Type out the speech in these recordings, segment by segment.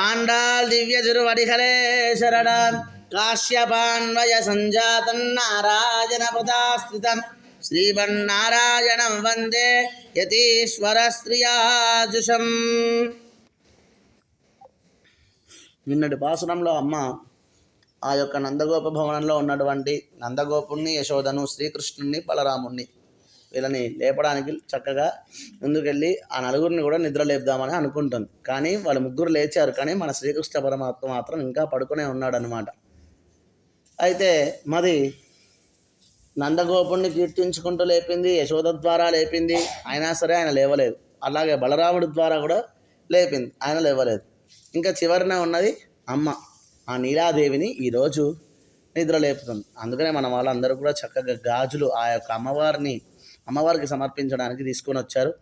ఆండాల్ దివ్య తిరువడిహలేశరడాన్ కాశ్యపాన్వయ సంజాతం నారాయణ పదాశ్రితం శ్రీమన్నారాయణం వందే యతీశ్వర శ్రీయాజుషం నిన్నటి పాసురంలో అమ్మ ఆ యొక్క నందగోప భవనంలో ఉన్నటువంటి నందగోపుణ్ణి యశోదను శ్రీకృష్ణుణ్ణి బలరాముణ్ణి వీళ్ళని లేపడానికి చక్కగా ముందుకెళ్ళి ఆ నలుగురిని కూడా నిద్ర లేపుదామని అనుకుంటుంది. కానీ వాళ్ళు ముగ్గురు లేచారు. కానీ మన శ్రీకృష్ణ పరమాత్మ మాత్రం ఇంకా పడుకునే ఉన్నాడు అనమాట అయితే మరి నందగోపుణ్ణి కీర్తించుకుంటూ లేపింది యశోద ద్వారా లేపింది. అయినా సరే ఆయన లేవలేదు. అలాగే బలరాముడి ద్వారా కూడా లేపింది. ఆయన లేవలేదు. ఇంకా చివరిన ఉన్నది అమ్మ. ఆ నీలాదేవిని ఈరోజు నిద్ర లేపుతుంది. అందుకనే మన వాళ్ళందరూ కూడా చక్కగా గాజులు ఆ యొక్క అమ్మవారిని అమ్మవారికి సమర్పించడానికి తీసుకొని వచ్చారు.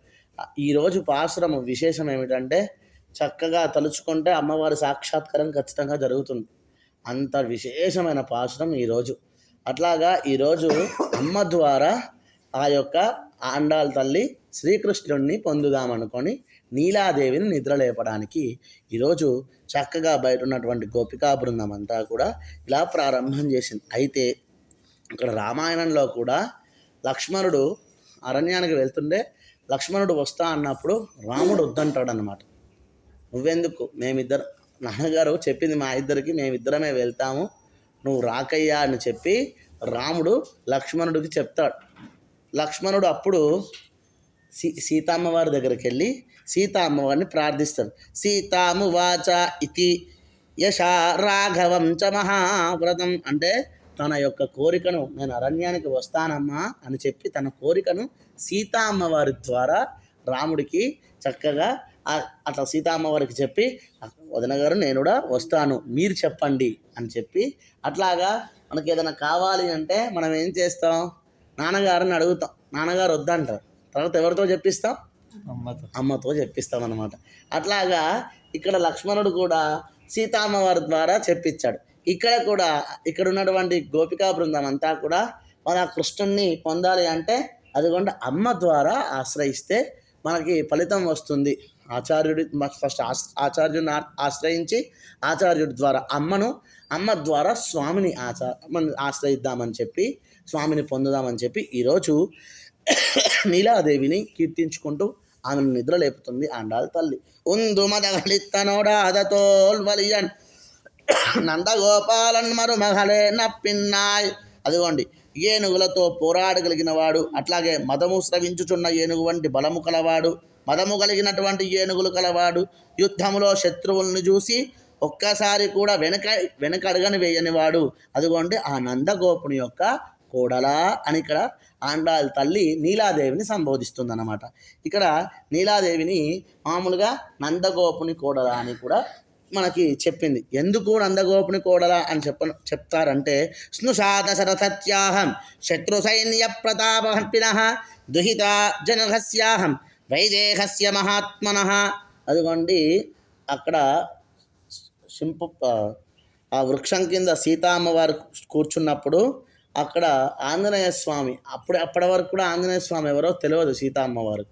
ఈరోజు పాశ్రమం విశేషం ఏమిటంటే చక్కగా తలుచుకుంటే అమ్మవారి సాక్షాత్కారం ఖచ్చితంగా జరుగుతుంది. అంత విశేషమైన పాశ్రం ఈరోజు అట్లాగా ఈరోజు అమ్మ ద్వారా ఆ యొక్క ఆండాల తల్లి శ్రీకృష్ణుడిని పొందుదామనుకొని నీలాదేవిని నిద్రలేపడానికి ఈరోజు చక్కగా బయట ఉన్నటువంటి గోపికా బృందం అంతా కూడా ఇలా ప్రారంభం చేసింది. అయితే ఇక్కడ రామాయణంలో కూడా లక్ష్మణుడు అరణ్యానికి వెళ్తుండే లక్ష్మణుడు వస్తా అన్నప్పుడు రాముడు వద్దంటాడు అనమాట నువ్వెందుకు? మేమిద్దరు నాన్నగారు చెప్పింది మా ఇద్దరికి మేమిద్దరమే వెళ్తాము. నువ్వు రాకయ్యా అని చెప్పి రాముడు లక్ష్మణుడికి చెప్తాడు. లక్ష్మణుడు అప్పుడు సీ సీతమ్మవారి దగ్గరికి వెళ్ళి సీతా అమ్మవారిని ప్రార్థిస్తాడు. సీతాము వాచ ఇతి యశ రాఘవం చ మహావ్రతం అంటే తన యొక్క కోరికను నేను అరణ్యానికి వస్తానమ్మా అని చెప్పి తన కోరికను సీతా అమ్మవారి ద్వారా రాముడికి చక్కగా అట్లా సీతా అమ్మవారికి చెప్పి వదిన గారు నేను కూడా వస్తాను మీరు చెప్పండి అని చెప్పి అట్లాగా మనకి ఏదైనా కావాలి అంటే మనం ఏం చేస్తాం? నాన్నగారిని అడుగుతాం. నాన్నగారు వద్దంటారు. తర్వాత ఎవరితో చెప్పిస్తాం? అమ్మతో. చెప్పిస్తాం అనమాట అట్లాగా ఇక్కడ లక్ష్మణుడు కూడా సీతామ్మవారి ద్వారా చెప్పించాడు. ఇక్కడ కూడా ఇక్కడ ఉన్నటువంటి గోపికా బృందం అంతా కూడా మన కృష్ణుణ్ణి పొందాలి అంటే అదిగోండి అమ్మ ద్వారా ఆశ్రయిస్తే మనకి ఫలితం వస్తుంది. ఆచార్యుడి ఫస్ట్ ఆచార్యుడిని ఆశ్రయించి ఆచార్యుడి ద్వారా అమ్మను అమ్మ ద్వారా స్వామిని ఆచా మనం ఆశ్రయిద్దామని చెప్పి స్వామిని పొందుదామని చెప్పి ఈరోజు నీలాదేవిని కీర్తించుకుంటూ ఆమెను నిద్ర లేపుతుంది ఆండాల్ తల్లి. ఉందు మదగలిత్తనోడా అదతోల్ వలియన్ నందగోపాలన్ మరుమగలే నప్పిన్నాయ్. అదిగోండి ఏనుగులతో పోరాడగలిగిన వాడు అట్లాగే మదము స్రవించుచున్న ఏనుగు వంటి బలము కలవాడు మదము కలిగినటువంటి ఏనుగులు కలవాడు యుద్ధములో శత్రువులను చూసి ఒక్కసారి కూడా వెనక వెనకడగని వేయనివాడు. అదిగోండి ఆ నందగోపుని యొక్క కోడలా అని ఇక్కడ ఆండాల్ తల్లి నీలాదేవిని సంబోధిస్తుంది అన్నమాట ఇక్కడ నీలాదేవిని మామూలుగా నందగోపుని కోడలా అని కూడా మనకి చెప్పింది. ఎందుకు నందగోపుని కోడలా అని చెప్ప చెప్తారంటే స్నుషాద శరథత్యాహం శత్రు సైన్య ప్రతాపహర్పిన దుహిత జనహస్యాహం వైదేహస్య మహాత్మన. అదిగోండి అక్కడ సింపు ఆ వృక్షం కింద సీతామ్మవారు కూర్చున్నప్పుడు అక్కడ ఆంజనేయ స్వామి అప్పుడు అప్పటి వరకు కూడా ఆంజనేయ స్వామి ఎవరో తెలియదు సీతామ్మవారు.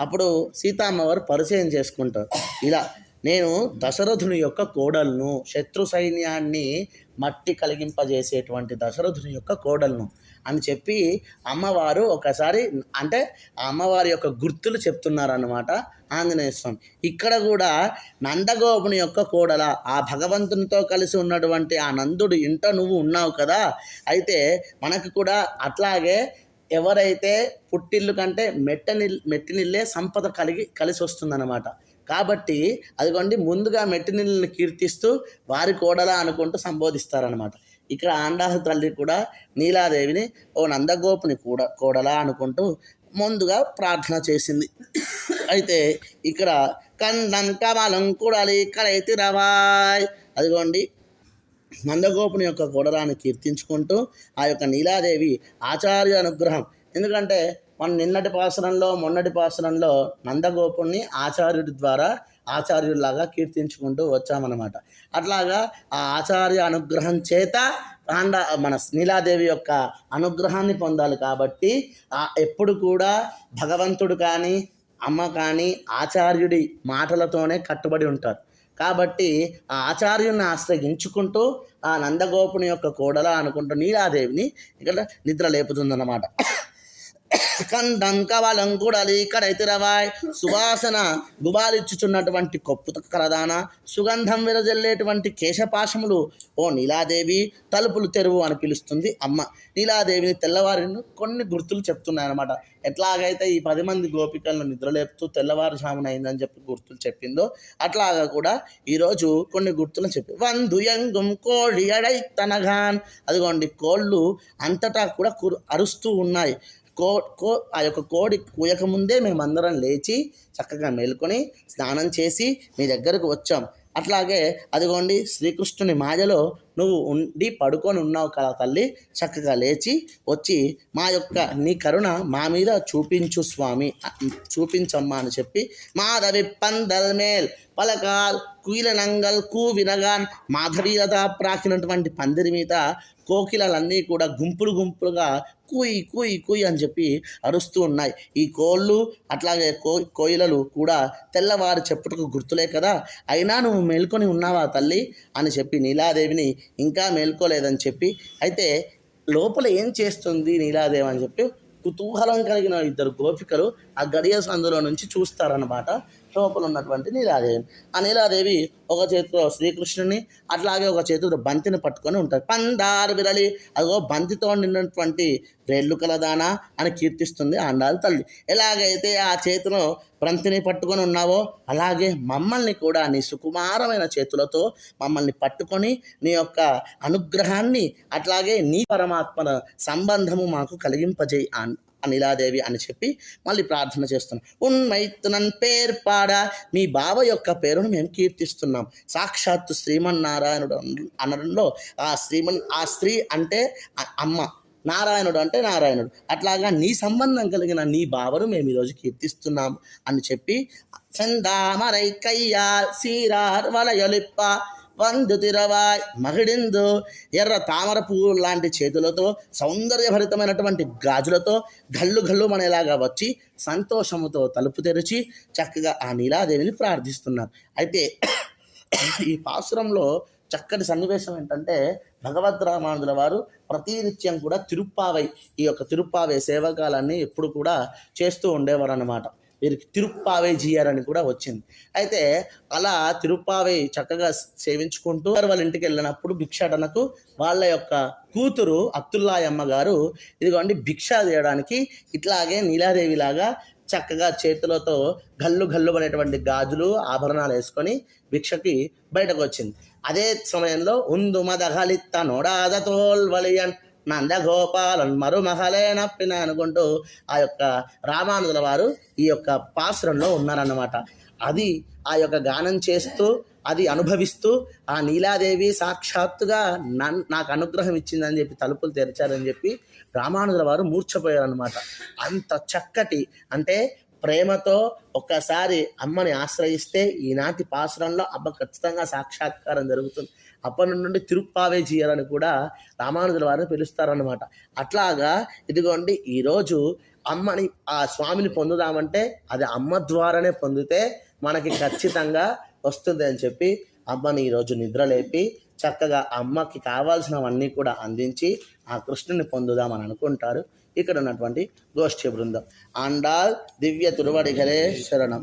అప్పుడు సీతామ్మవారు పరిచయం చేసుకుంటారు. ఇలా నేను దశరథుని యొక్క కోడలను శత్రు సైన్యాన్ని మట్టి కలిగింపజేసేటువంటి దశరథుని యొక్క కోడలను అని చెప్పి అమ్మవారు ఒకసారి అంటే ఆ అమ్మవారి యొక్క గుర్తులు చెప్తున్నారన్నమాట ఆంజనేయ స్వామి. ఇక్కడ కూడా నందగోపుని యొక్క కోడల ఆ భగవంతునితో కలిసి ఉన్నటువంటి ఆ నందుడు ఇంట నువ్వు ఉన్నావు కదా. అయితే మనకు కూడా అట్లాగే ఎవరైతే పుట్టిల్లు కంటే మెట్టనిల్ మెట్టినిల్లే సంపద కలిగి కలిసి వస్తుందన్నమాట. కాబట్టి అదిగోండి ముందుగా మెట్టినిల్ని కీర్తిస్తూ వారి కోడలా అనుకుంటూ సంబోధిస్తారనమాట ఇక్కడ ఆండాహ తల్లి కూడా నీలాదేవిని ఓ నందగోపుని కూడా కోడలా అనుకుంటూ ముందుగా ప్రార్థన చేసింది. అయితే ఇక్కడ కందం కమలం కూడలి కలైతి రవాయ్ అదిగోండి నందగోపుని యొక్క కోడలాన్ని కీర్తించుకుంటూ ఆ యొక్క నీలాదేవి ఆచార్య అనుగ్రహం. ఎందుకంటే మన నిన్నటి పాసనంలో మొన్నటి పాసనంలో నందగోపుణ్ణి ఆచార్యుడి ద్వారా ఆచార్యుడిలాగా కీర్తించుకుంటూ వచ్చామన్నమాట. అట్లాగా ఆ ఆచార్య అనుగ్రహం చేత పాండ మన నీలాదేవి యొక్క అనుగ్రహాన్ని పొందాలి కాబట్టి ఆ ఎప్పుడు కూడా భగవంతుడు కానీ అమ్మ కానీ ఆచార్యుడి మాటలతోనే కట్టుబడి ఉంటారు. కాబట్టి ఆ ఆచార్యుని ఆశ్రయించుకుంటూ ఆ నందగోపుని యొక్క కోడల అనుకుంటూ నీలాదేవిని ఇక్కడ నిద్ర లేపుతుందన్నమాట. కందం కవలం కడైతిరవాయ్ సువాసన గుబాలిచ్చుచున్నటువంటి కొప్పు కలదాన సుగంధం విరజల్లేటువంటి కేశపాశములు ఓ నీలాదేవి తలుపులు తెరువు అని పిలుస్తుంది అమ్మ. నీలాదేవిని తెల్లవారిని కొన్ని గుర్తులు చెప్తున్నాయి అనమాట ఎట్లాగైతే ఈ పది మంది గోపికలను నిద్రలేపుతూ తెల్లవారుజామున అయిందని చెప్పి గుర్తులు చెప్పిందో అట్లాగా కూడా ఈరోజు కొన్ని గుర్తులు చెప్పి. వందు ఎంగుం కోడి అడై తనగాన్ అదిగోండి కోళ్ళు అంతటా కూడా కురు అరుస్తూ ఉన్నాయి. కో కో ఆ యొక్క కోడి కూయక ముందే మేమందరం లేచి చక్కగా మేల్కొని స్నానం చేసి మీ దగ్గరకు వచ్చాం. అట్లాగే అదిగోండి శ్రీకృష్ణుని మాయలో నువ్వు ఉండి పడుకొని ఉన్నావు కదా తల్లి చక్కగా లేచి వచ్చి మా యొక్క నీ కరుణ మా మీద చూపించు స్వామి. చూపించమ్మా అని చెప్పి మాధవి పందల్ మేల్ పలకాల్ కుయిల నంగల్ కూ వినగాన్ మాధవీలత ప్రాకినటువంటి పందిరి మీద కోకిలలన్నీ కూడా గుంపులు గుంపులుగా కూయి కూయి కూయి అని చెప్పి అరుస్తూ ఉన్నాయి. ఈ కోళ్ళు అట్లాగే కో కోయిలలు కూడా తెల్లవారు చెప్పుటకు గుర్తులే కదా. అయినా నువ్వు మేల్కొని ఉన్నావా తల్లి అని చెప్పి నీలాదేవిని ఇంకా మేల్కోలేదని చెప్పి అయితే లోపల ఏం చేస్తుంది నీలాదేవి అని చెప్పి కుతూహలం కలిగిన ఇద్దరు గోపికలు ఆ గడియ సందులో నుంచి చూస్తారనమాట లోపల ఉన్నటువంటి నీలాదేవి. ఆ నీలాదేవి ఒక చేతిలో శ్రీకృష్ణుని అట్లాగే ఒక చేతిలో బంతిని పట్టుకొని ఉంటారు పందారు విరలి అదిగో బంతితో నిన్నటువంటి వేళ్ళు కలదానా అని కీర్తిస్తుంది అండాలి తల్లి. ఎలాగైతే ఆ చేతిలో బంతిని పట్టుకొని ఉన్నావో అలాగే మమ్మల్ని కూడా నీ సుకుమారమైన చేతులతో మమ్మల్ని పట్టుకొని నీ యొక్క అనుగ్రహాన్ని అట్లాగే నీ పరమాత్మల సంబంధము మాకు కలిగింపజేయి అనిలాదేవి అని చెప్పి మళ్ళీ ప్రార్థన చేస్తున్నాం. ఉన్మైతునన్ పేర్పాడ మీ బావ యొక్క పేరును మేము కీర్తిస్తున్నాం. సాక్షాత్తు శ్రీమన్నారాయణుడు అనడంలో ఆ శ్రీమన్ ఆ స్త్రీ అంటే అమ్మ. నారాయణుడు అంటే నారాయణుడు. అట్లాగా నీ సంబంధం కలిగిన నీ బావను మేము ఈరోజు కీర్తిస్తున్నాం అని చెప్పి చందామరై కయ్యా సీరార్ వలయలిప్ప వందు తిరవాయ్ మహిడిందు ఎర్ర తామర పువ్వు లాంటి చేతులతో సౌందర్యభరితమైనటువంటి గాజులతో గల్లు గల్లు మనలాగా వచ్చి సంతోషముతో తలుపు తెరిచి చక్కగా ఆ నీలాదేవిని ప్రార్థిస్తున్నారు. అయితే ఈ పాసురంలో చక్కటి సన్నివేశం ఏంటంటే భగవద్రామాజుల వారు ప్రతినిత్యం కూడా తిరుప్పావై ఈ యొక్క తిరుప్పావై సేవకాలన్నీ ఎప్పుడు కూడా చేస్తూ ఉండేవారు అన్నమాట వీరికి తిరుప్పావై జిఆర్ అని కూడా వచ్చింది. అయితే అలా తిరుప్పావై చక్కగా సేవించుకుంటూ వారు వాళ్ళ ఇంటికి వెళ్ళినప్పుడు భిక్షాటనకు వాళ్ళ యొక్క కూతురు అబ్దుల్లాయమ్మ గారు ఇదిగోండి భిక్ష చేయడానికి ఇట్లాగే నీలాదేవిలాగా చక్కగా చేతులతో గల్లు గల్లు అనేటువంటి గాజులు ఆభరణాలు వేసుకొని భిక్షకి బయటకు వచ్చింది. అదే సమయంలో ఉందుమదగలిత్త మదగలిత్త నోడాద నందగోపాలన్ మరుమహలే నప్పిన అనుకుంటూ ఆ యొక్క రామానుజుల వారు ఈ యొక్క పాశ్రంలో ఉన్నారన్నమాట. అది ఆ యొక్క గానం చేస్తూ అది అనుభవిస్తూ ఆ నీలాదేవి సాక్షాత్తుగా నన్ నాకు అనుగ్రహం ఇచ్చిందని చెప్పి తలుపులు తెరిచారని చెప్పి రామానుజుల వారు మూర్ఛపోయారనమాట అంత చక్కటి అంటే ప్రేమతో ఒక్కసారి అమ్మని ఆశ్రయిస్తే ఈనాటి పాసురంలో అమ్మ ఖచ్చితంగా సాక్షాత్కారం జరుగుతుంది. అప్పటి నుండి తిరుప్పావే అని కూడా రామానుజుల వారిని పిలుస్తారనమాట అట్లాగా ఇదిగోండి ఈరోజు అమ్మని ఆ స్వామిని పొందుదామంటే అది అమ్మ ద్వారానే పొందితే మనకి ఖచ్చితంగా వస్తుంది అని చెప్పి అమ్మని ఈరోజు నిద్రలేపి చక్కగా అమ్మకి కావాల్సినవన్నీ కూడా అందించి ఆ కృష్ణుని పొందుదామని అనుకుంటారు. ఇక్కడ ఉన్నటువంటి గోష్ఠి బృందం ఆండాల్ దివ్య తిరువడిగలే శరణం.